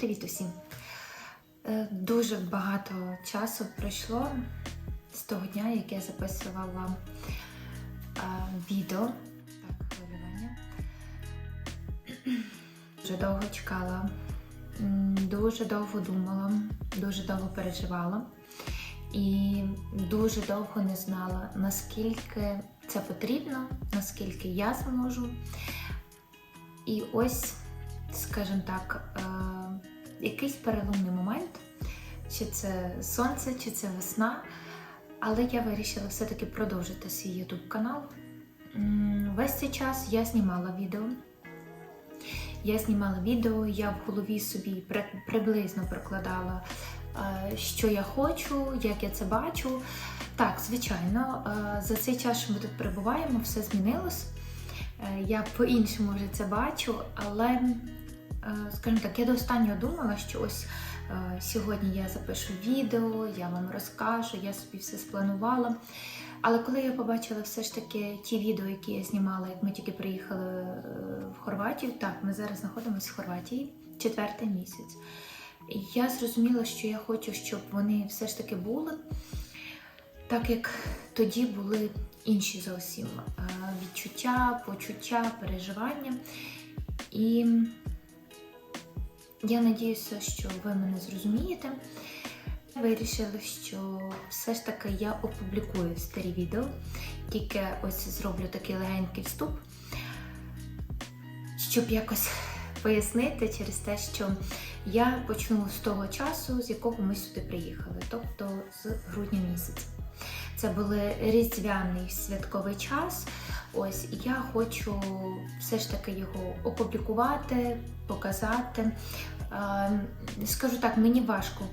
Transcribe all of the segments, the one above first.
Привіт усім! Е, Дуже багато часу пройшло з того дня, як я записувала е, відео. Так, хвилювання. Дуже довго чекала, дуже довго думала, дуже довго переживала і дуже довго не знала, наскільки це потрібно, наскільки я зможу. І ось, скажімо так, е, якийсь переломний момент, чи це сонце, чи це весна. Але я вирішила все-таки продовжити свій YouTube канал. Весь цей час я знімала відео. Я знімала відео, я в голові собі приблизно прокладала, е, що я хочу, як я це бачу. Так, звичайно, е, за цей час, що ми тут перебуваємо, все змінилось. Е, Я по-іншому вже це бачу, але, скажімо так, я до останнього думала, що ось е, сьогодні я запишу відео, я вам розкажу, я собі все спланувала. Але коли я побачила все ж таки ті відео, які я знімала, як ми тільки приїхали е, в Хорватію, так, ми зараз знаходимося в Хорватії, четвертий місяць. Я зрозуміла, що я хочу, щоб вони все ж таки були, так як тоді були інші зовсім е, відчуття, почуття, переживання. І я надіюся, що ви мене зрозумієте. Вирішили, що все ж таки я опублікую старі відео, тільки ось зроблю такий легенький вступ, щоб якось пояснити через те, що я почну з того часу, з якого ми сюди приїхали, тобто з грудня місяця. Це були різдвяний святковий час. Ось я хочу все ж таки його опублікувати, показати. Скажу так, мені важко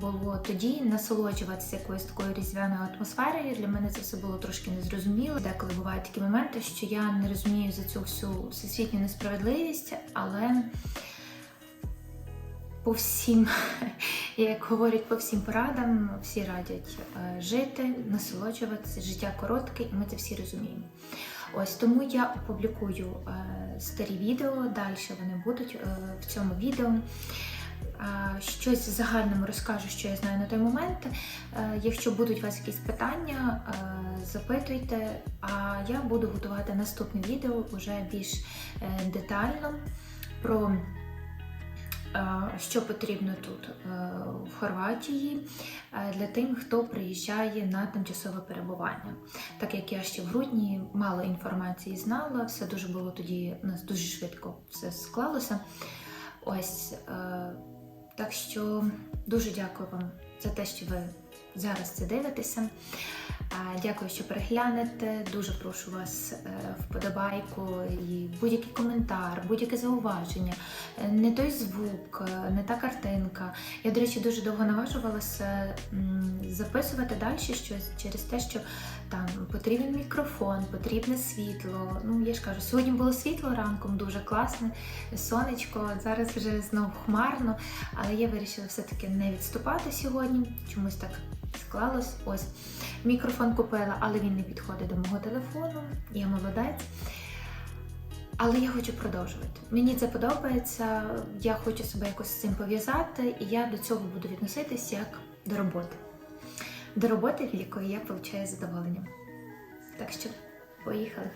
було тоді насолоджуватися якоюсь такою різдвяною атмосферою. Для мене це все було трошки незрозуміло. Деколи бувають такі моменти, що я не розумію за цю всю всесвітню несправедливість, але по всім, як говорять, по всім порадам, всі радять е, жити, насолоджуватися, життя коротке, і ми це всі розуміємо. Ось тому я опублікую е, старі відео, далі вони будуть е, в цьому відео. Щось в загальному розкажу, що я знаю на той момент. Якщо будуть у вас якісь питання, запитуйте, а я буду готувати наступне відео вже більш детально про що потрібно тут е, в Хорватії е, для тим, хто приїжджає на тимчасове перебування. Так як я ще в грудні мало інформації знала, все дуже було тоді, у нас дуже швидко все склалося. Ось е, так що дуже дякую вам за те, що ви зараз це дивитеся. Дякую, що переглянете. Дуже прошу вас е, вподобайку і будь-який коментар, будь-яке зауваження, Е, не той звук, е, не та картинка. Я, до речі, дуже довго наважувалася записувати далі щось через те, що там потрібен мікрофон, потрібне світло. Ну, я ж кажу, сьогодні було світло ранком, дуже класне, сонечко. Зараз вже знову хмарно, але я вирішила все-таки не відступати сьогодні. Чомусь так склалось. Ось мікрофон купила, але він не підходить до мого телефону. Я молодець. Але я хочу продовжувати. Мені це подобається. Я хочу себе якось з цим пов'язати, і я до цього буду відноситись як до роботи. До роботи, від якої я отримую задоволення. Так що, поїхали.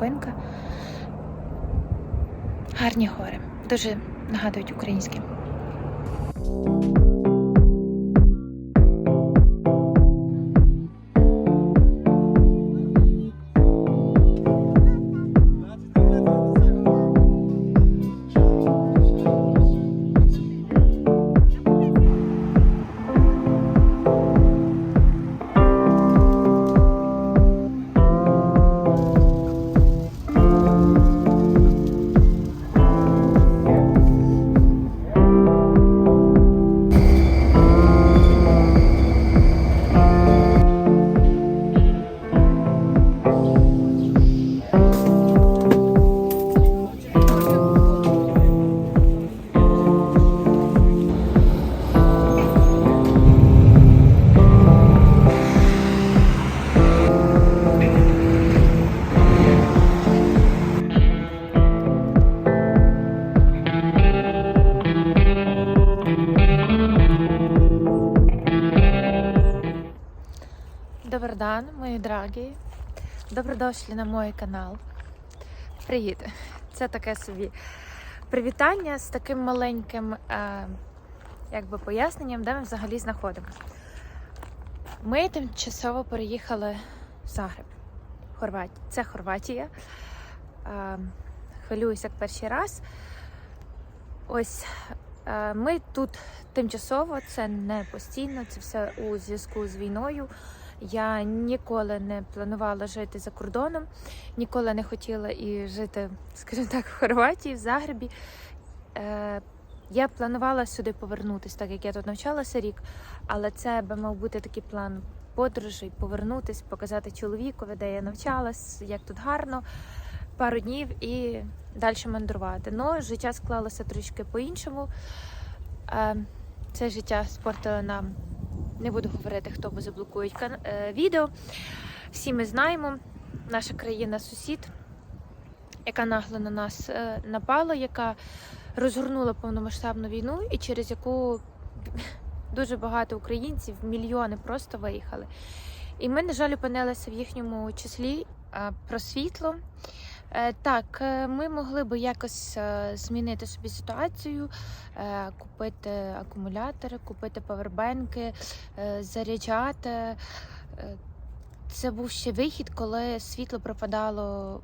Зупинка. Гарні гори. Дуже нагадують українські. Дорогі. Добродошлі на мій канал. Привіт! Це таке собі привітання з таким маленьким е, якби поясненням, де ми взагалі знаходимося. Ми тимчасово переїхали в Загреб. Хорват... Це Хорватія. Е, хвилююся як перший раз. Ось е, ми тут тимчасово, це не постійно, це все у зв'язку з війною. Я ніколи не планувала жити за кордоном, ніколи не хотіла і жити, скажімо так, в Хорватії, в Загребі. Е, я планувала сюди повернутися, так як я тут навчалася рік, але це би мав бути такий план подорожей, повернутися, показати чоловікові, де я навчалась, як тут гарно, пару днів і далі мандрувати. Ну, життя склалося трішки по-іншому. Е, це життя спортило нам не буду говорити, хто бо заблокують е, відео. Всі ми знаємо, наша країна сусід, яка нагло на нас е, напала, яка розгорнула повномасштабну війну і через яку дуже багато українців, мільйони просто виїхали. І ми, на жаль, опинилися в їхньому числі про світло. Е, Так, е, ми могли би якось е, змінити собі ситуацію, купити акумулятори, купити павербенки, заряджати. Це був ще вихід, коли світло пропадало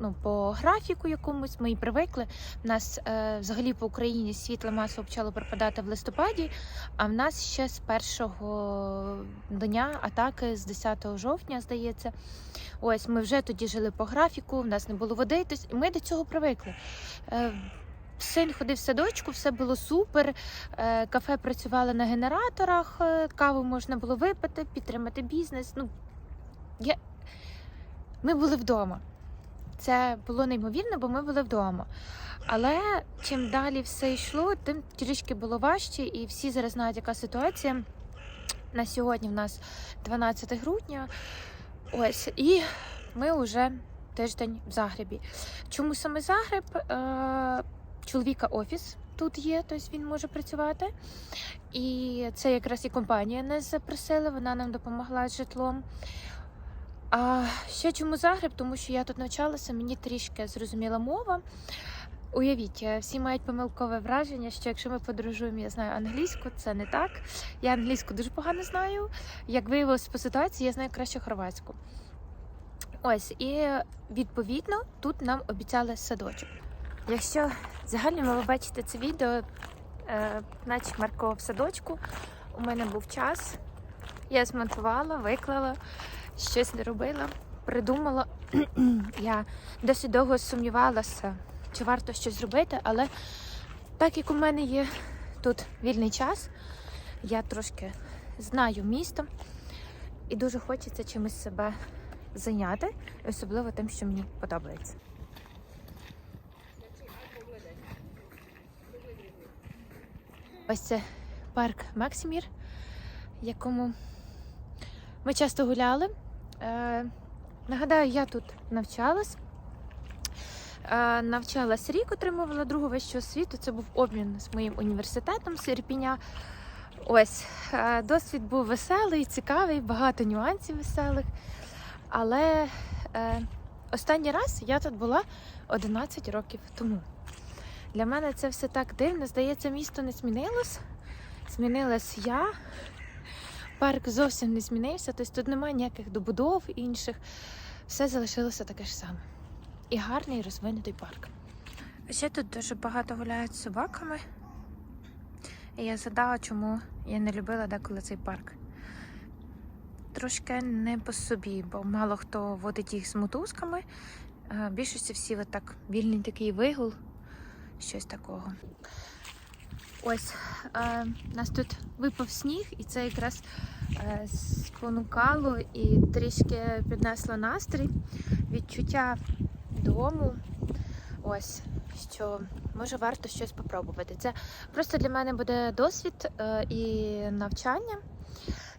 ну, по графіку якомусь. Ми й привикли. У нас е, взагалі по Україні світло масово почало пропадати в листопаді, а в нас ще з першого дня атаки, з 10 жовтня, здається. Ось ми вже тоді жили по графіку, в нас не було води, тобто ми до цього привикли. Е, Син ходив в садочку, все було супер. Е, Кафе працювали на генераторах, е, каву можна було випити, підтримати бізнес. Ну, я... Ми були вдома. Це було неймовірно, бо ми були вдома. Але чим далі все йшло, тим трішки було важче, і всі зараз знають, яка ситуація. На сьогодні в нас 12 грудня. Ось, і ми вже тиждень в Загребі. Чому саме Загреб? Е, чоловіка офіс тут є, тобто він може працювати. І це якраз і компанія нас запросила, вона нам допомогла з житлом. А ще чому Загреб? Тому що я тут навчалася, мені трішки зрозуміла мова. Уявіть, е, всі мають помилкове враження, що якщо ми подорожуємо, я знаю англійську, це не так. Я англійську дуже погано знаю. Як виявилось по ситуації, я знаю краще хорватську. Ось, і відповідно тут нам обіцяли садочок. Якщо взагалі ви бачите це відео, е, наче Марко в садочку, у мене був час. Я змонтувала, виклала, щось не робила, придумала. я досить довго сумнівалася, чи варто щось зробити, але так як у мене є тут вільний час, я трошки знаю місто і дуже хочеться чимось себе зайняти, особливо тим, що мені подобається. Ось це парк Максимір, якому ми часто гуляли. Е, нагадаю, я тут навчалась. Е, навчалась рік, отримувала другу вищу освіту. Це був обмін з моїм університетом з Ірпіня. Ось е, досвід був веселий, цікавий, багато нюансів веселих. Але е, останній раз я тут була 11 років тому. Для мене це все так дивно. Здається, місто не змінилось. Змінилась я. Парк зовсім не змінився, тобто тут немає ніяких добудов інших. Все залишилося таке ж саме. І гарний розвинутий парк. Ще тут дуже багато гуляють з собаками. І я задала, чому я не любила деколи цей парк. Трошки не по собі, бо мало хто водить їх з мотузками. Е, Більшості всі отак вільний такий вигул, щось такого. Ось е, нас тут випав сніг, і це якраз е, спонукало і трішки піднесло настрій, відчуття дому. Ось що може варто щось попробувати. Це просто для мене буде досвід е, і навчання.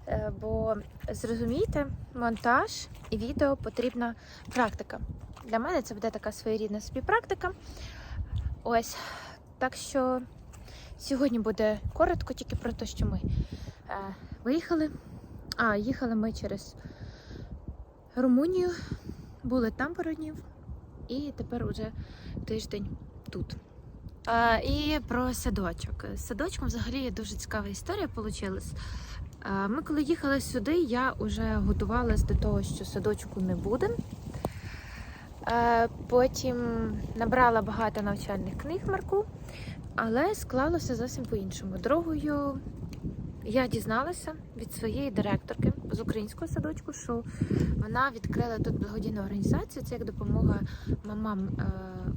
Е, Бо зрозумійте, монтаж і відео потрібна практика. Для мене це буде така своєрідна собі практика. Ось. Так що сьогодні буде коротко тільки про те, що ми е, виїхали. А, їхали ми через Румунію, були там пару днів, і тепер уже тиждень тут. А, і про садочок. З садочком взагалі дуже цікава історія вийшла. Ми коли їхали сюди, я вже готувалась до того, що садочку не буде. Е, Потім набрала багато навчальних книг Марку, але склалося зовсім по-іншому. Дорогою я дізналася від своєї директорки з українського садочку, що вона відкрила тут благодійну організацію. Це як допомога мамам, е,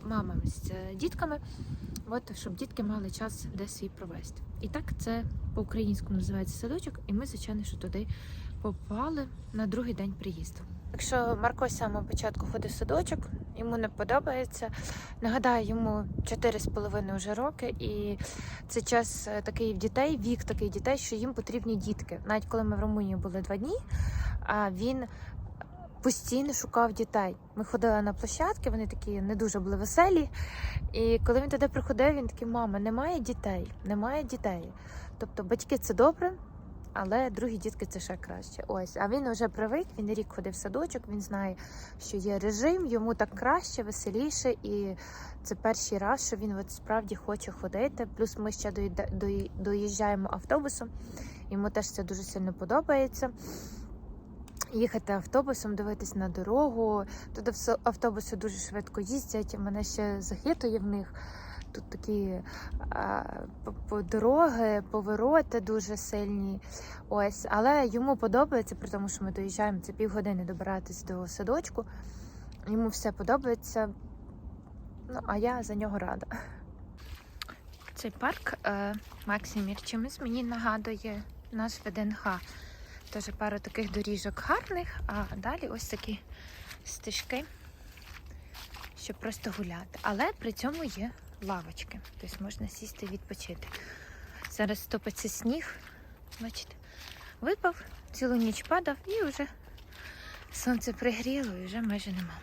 мамам з е, дітками, от, щоб дітки мали час десь свій провести. І так це по-українському називається садочок, і ми, звичайно, що туди попали на другий день приїзду. Якщо Марко з самого початку ходить в садочок, йому не подобається. Нагадаю, йому 4,5 вже роки, і це час е, такий в дітей, вік такий дітей, що їм потрібні дітки. Навіть коли ми в Румунії були два дні, він постійно шукав дітей. Ми ходили на площадки, вони такі не дуже були веселі. І коли він туди приходив, він такий, мама, немає дітей, немає дітей. Тобто батьки це добре, але другі дітки це ще краще. Ось, а він вже привик, він рік ходив в садочок, він знає, що є режим, йому так краще, веселіше, і це перший раз, що він от справді хоче ходити. Плюс ми ще доїжджаємо автобусом. Йому теж це дуже сильно подобається. Їхати автобусом, дивитись на дорогу. Все- автобуси дуже швидко їздять. Мене ще захитує в них. Тут такі а, дороги, повороти дуже сильні. Ось, але йому подобається, при тому, що ми доїжджаємо це півгодини добиратись до садочку. Йому все подобається. Ну, а я за нього рада. Цей парк е, Максимір чимось мені нагадує наш ВДНХ. Теж пару таких доріжок гарних, а далі ось такі стежки, щоб просто гуляти. Але при цьому є лавочки, тобто можна сісти і відпочити. Зараз стопиться сніг, бачите, випав, цілу ніч падав і вже сонце пригріло і вже майже нема.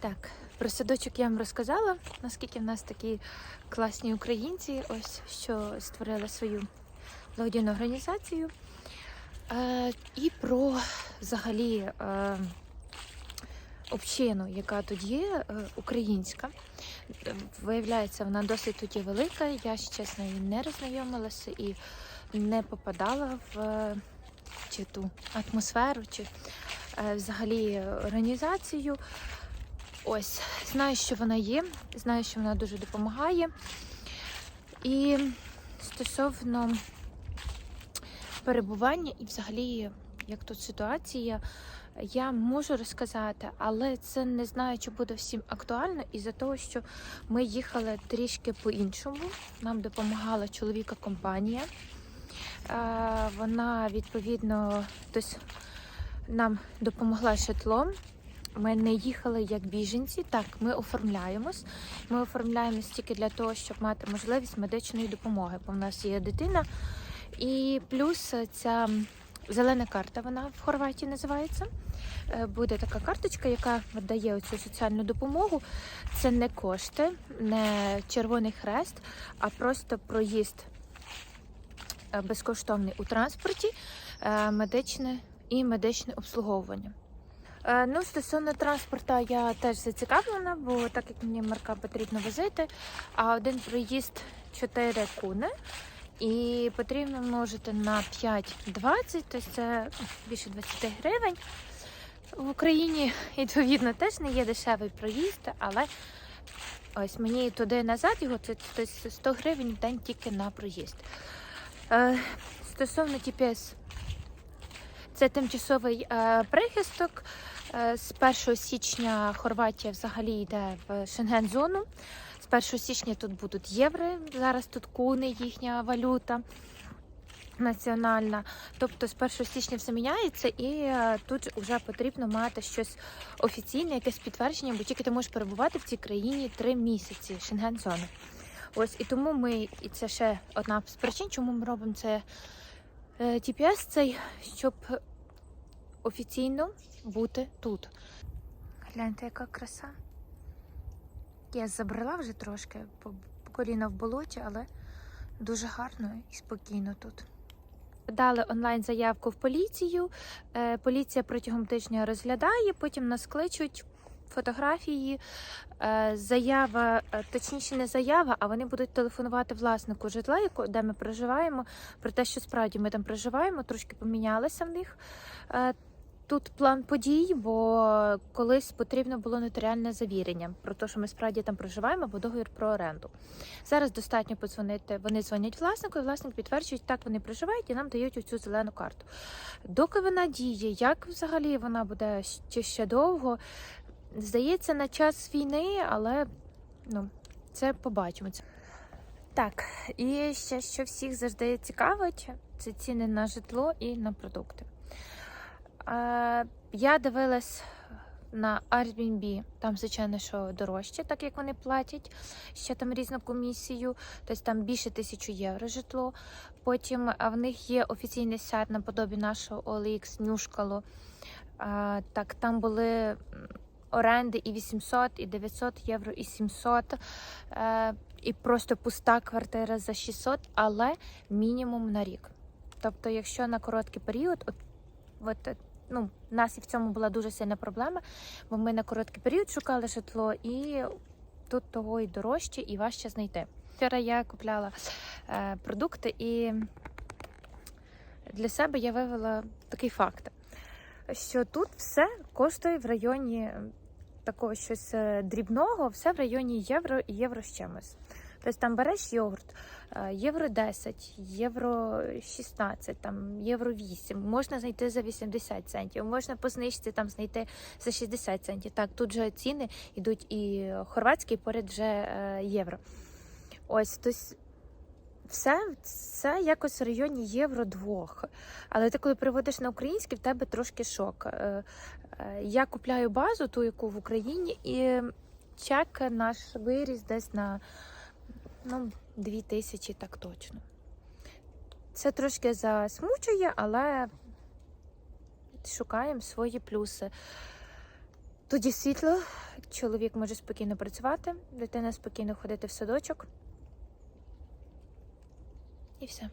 Так, про садочок я вам розказала, наскільки в нас такі класні українці, ось що створили свою благодійну організацію. Е, і про взагалі е, общину, яка тут є, е, українська. Виявляється, вона досить тут є велика. Я ще чесно її не роззнайомилася і не попадала в е, чи ту атмосферу, чи е, взагалі організацію. Ось, знаю, що вона є, знаю, що вона дуже допомагає. І стосовно перебування і взагалі, як тут ситуація, я можу розказати, але це не знаю, чи буде всім актуально, із-за того, що ми їхали трішки по-іншому. Нам допомагала чоловіка компанія. Вона відповідно нам допомогла житлом. Ми не їхали як біженці. Так, ми оформляємось. Ми оформляємось тільки для того, щоб мати можливість медичної допомоги. Бо в нас є дитина. І плюс ця зелена карта, вона в Хорватії називається. Е, Буде така карточка, яка дає оцю соціальну допомогу. Це не кошти, не червоний хрест, а просто проїзд е, безкоштовний у транспорті, е, медичне і медичне обслуговування. Е, Ну, стосовно транспорту, я теж зацікавлена, бо так як мені марка потрібно возити, а один проїзд 4 куни. І потрібно множити на 5,20, тобто це більше 20 гривень. В Україні, відповідно, теж не є дешевий проїзд, але ось мені туди і назад його це тобто 100 гривень в день тільки на проїзд. Е, стосовно TPS, це тимчасовий е, прихисток. Е, з 1 січня Хорватія взагалі йде в Шенген-зону. З 1 січня тут будуть євро, зараз тут куни, їхня валюта національна. Тобто з 1 січня все міняється, і е, тут вже потрібно мати щось офіційне, якесь підтвердження, бо тільки ти можеш перебувати в цій країні 3 місяці Шенген-зони. Ось і тому ми, і це ще одна з причин, чому ми робимо це TPS, цей, щоб офіційно бути тут. Гляньте, яка краса. Я забрала вже трошки по коліна в болоті, але дуже гарно і спокійно тут. Дали онлайн заявку в поліцію. Е, Поліція протягом тижня розглядає, потім нас кличуть фотографії. Е, Заява, е, точніше, не заява, а вони будуть телефонувати власнику житла, де ми проживаємо, про те, що справді ми там проживаємо, трошки помінялися в них. Тут план подій, бо колись потрібно було нотаріальне завірення про те, що ми справді там проживаємо, або договір про оренду. Зараз достатньо подзвонити. Вони дзвонять власнику, і власник підтверджує, так вони проживають і нам дають оцю зелену карту. Доки вона діє, як взагалі вона буде чи ще довго? Здається, на час війни, але ну, це побачимо. Так, і ще що всіх завжди цікавить, це ціни на житло і на продукти. Я дивилась на Airbnb, там, звичайно, що дорожче, так як вони платять, ще там різну комісію, тобто там більше тисячу євро житло. Потім в них є офіційний сайт наподобі нашого OLX Нюшкало. Так, там були оренди і 800, і 900 євро, і 700. Е, І просто пуста квартира за 600, але мінімум на рік. Тобто, якщо на короткий період, от, от ну, в нас і в цьому була дуже сильна проблема, бо ми на короткий період шукали житло, і тут того і дорожче, і важче знайти. Вчора я купляла е, продукти, і для себе я вивела такий факт, що тут все коштує в районі такого щось е, дрібного, все в районі євро і євро з чимось. Тобто там береш йогурт, е, євро 10, євро 16, там, євро 8, можна знайти за 80 центів, можна по знижці там знайти за 60 центів. Так, тут же ціни йдуть і хорватські, і поряд вже е, євро. Ось, тобто все це якось в районі євро двох. Але ти коли переводиш на український, в тебе трошки шок. Е, Я купляю базу, ту, яку в Україні, і чек наш виріс десь на ну, 2 тисячі, так точно. Це трошки засмучує, але шукаємо свої плюси. Тоді світло, чоловік може спокійно працювати, дитина спокійно ходити в садочок. І все.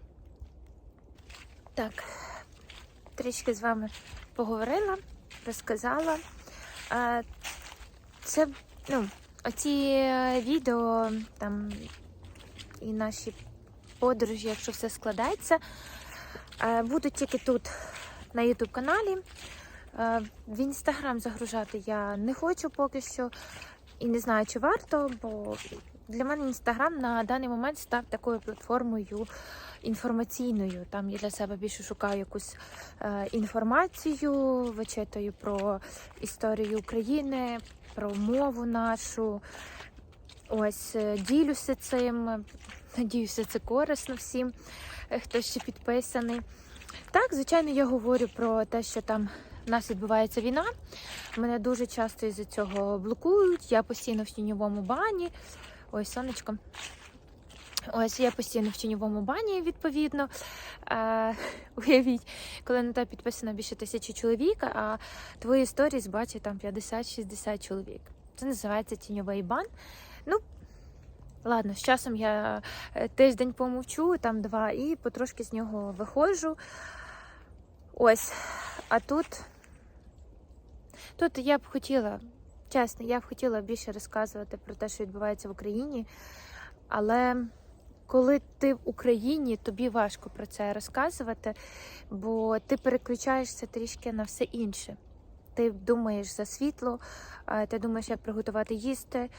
Так, трішки з вами поговорила, розказала. Е, Це, ну, оці е, відео там і наші подорожі, якщо все складається, е, будуть тільки тут на YouTube каналі. Е, В інстаграм загружати я не хочу поки що. І не знаю, чи варто, бо для мене інстаграм на даний момент став такою платформою інформаційною. Там я для себе більше шукаю якусь е, інформацію, вичитую про історію України, про мову нашу. Ось е, ділюся цим. Надіюся, це корисно всім, е, хто ще підписаний. Так, звичайно, я говорю про те, що там в нас відбувається війна. Мене дуже часто із-за цього блокують. Я постійно в тіньовому бані. Ой, сонечко. Ось я постійно в тіньовому бані, відповідно. Е, уявіть, коли на тебе підписано більше тисячі чоловік, а твої сторіс бачить там 50-60 чоловік. Це називається тіньовий бан. Ну, ладно, з часом я е, тиждень помовчу, там два, і потрошки з нього виходжу. Ось. А тут. Тут я б хотіла, чесно, я б хотіла більше розказувати про те, що відбувається в Україні. Але коли ти в Україні, тобі важко про це розказувати, бо ти переключаєшся трішки на все інше. Ти думаєш за світло, ти думаєш, як приготувати їсти.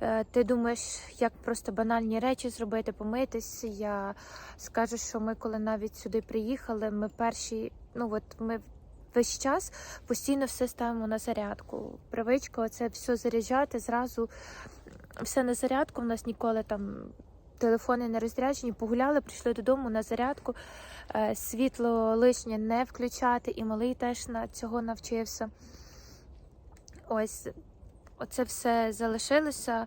Е, Ти думаєш, як просто банальні речі зробити, помитись. Я скажу, що ми, коли навіть сюди приїхали, ми перші, ну от ми весь час постійно все ставимо на зарядку. Привичка оце все заряджати зразу. Все на зарядку. У нас ніколи там телефони не розряджені. Погуляли, прийшли додому на зарядку. Е, Світло лишнє не включати, і малий теж на цього навчився. Ось оце все залишилося.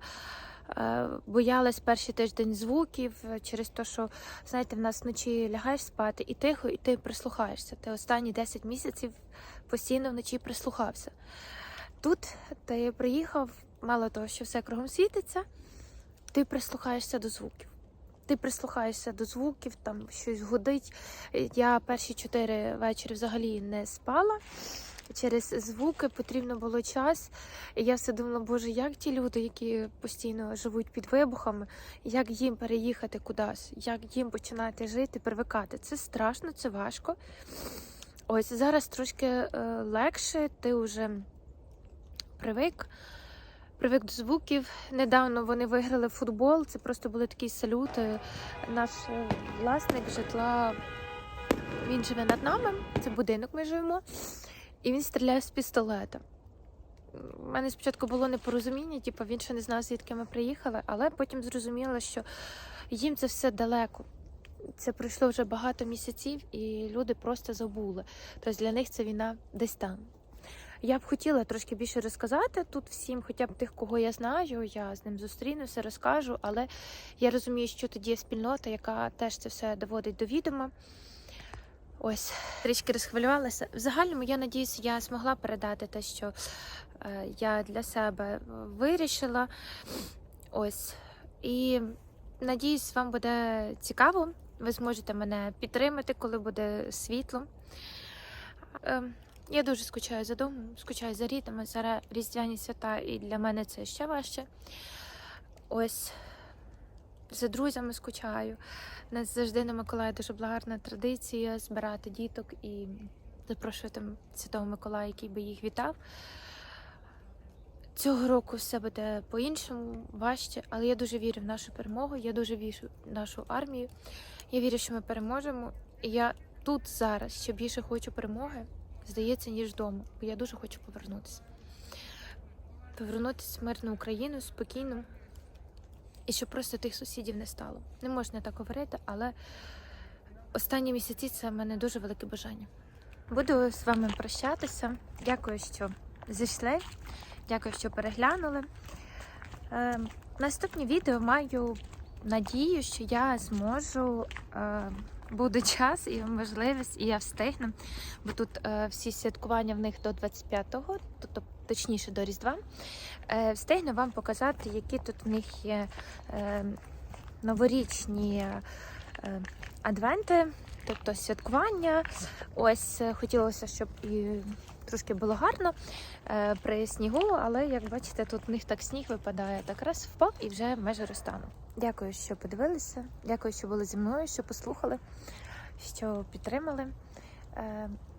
Е, Боялась перший тиждень звуків е, через те, що знаєте, в нас вночі лягаєш спати і тихо, і ти прислухаєшся. Ти останні 10 місяців постійно вночі прислухався. Тут ти приїхав, мало того, що все кругом світиться, ти прислухаєшся до звуків. Ти прислухаєшся до звуків, там щось гудить. Я перші чотири вечори взагалі не спала. Через звуки потрібно було час. І я все думала, боже, як ті люди, які постійно живуть під вибухами, як їм переїхати кудись, як їм починати жити, привикати. Це страшно, це важко. Ось зараз трошки е, легше, ти вже привик. Привик до звуків. Недавно вони виграли футбол. Це просто були такі салюти. Наш е, власник житла він живе над нами. Це будинок ми живемо. І він стріляє з пістолета. У мене спочатку було непорозуміння, типу він ще не знав, звідки ми приїхали, але потім зрозуміла, що їм це все далеко. Це пройшло вже багато місяців, і люди просто забули. Тобто для них це війна десь там. Я б хотіла трошки більше розказати тут всім, хоча б тих, кого я знаю, я з ним зустрінуся, розкажу, але я розумію, що тоді є спільнота, яка теж це все доводить до відома. Ось, трішки розхвилювалася. В загальному, я надіюся, я змогла передати те, що е, я для себе вирішила. Ось. І надіюсь, вам буде цікаво. Ви зможете мене підтримати, коли буде світло. Е, я дуже скучаю за домом, скучаю за рідними, зараз різдвяні свята, і для мене це ще важче. Ось за друзями скучаю. У нас завжди на Миколая дуже гарна традиція збирати діток і запрошувати Святого Миколая, який би їх вітав. Цього року все буде по-іншому, важче, але я дуже вірю в нашу перемогу, я дуже вірю в нашу армію. Я вірю, що ми переможемо. І я тут зараз ще більше хочу перемоги, здається, ніж вдома, бо я дуже хочу повернутися. Повернутися в мирну Україну спокійно. І щоб просто тих сусідів не стало. Не можна так говорити, але останні місяці це в мене дуже велике бажання. Буду з вами прощатися. Дякую, що зайшли. Дякую, що переглянули. Е, наступні відео маю надію, що я зможу. Е, буде час і можливість, і я встигну, бо тут е, всі святкування в них до 25-го, тобто точніше до Різдва. Е, встигну вам показати, які тут в них є е, новорічні е, адвенти, тобто святкування. Ось хотілося, щоб і трошки було гарно при снігу, але як бачите, тут в них так сніг випадає, так раз впав і вже майже розтанув. Дякую, що подивилися. Дякую, що були зі мною, що послухали, що підтримали.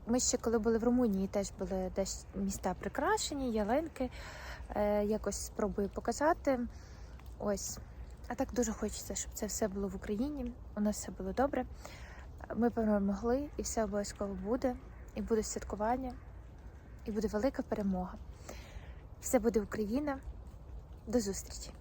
Ми ще коли були в Румунії, теж були десь міста прикрашені, ялинки. Е, Якось спробую показати. Ось А так дуже хочеться, щоб це все було в Україні. У нас все було добре. Ми перемогли, і все обов'язково буде. І буде святкування, і буде велика перемога. Все буде Україна. До зустрічі!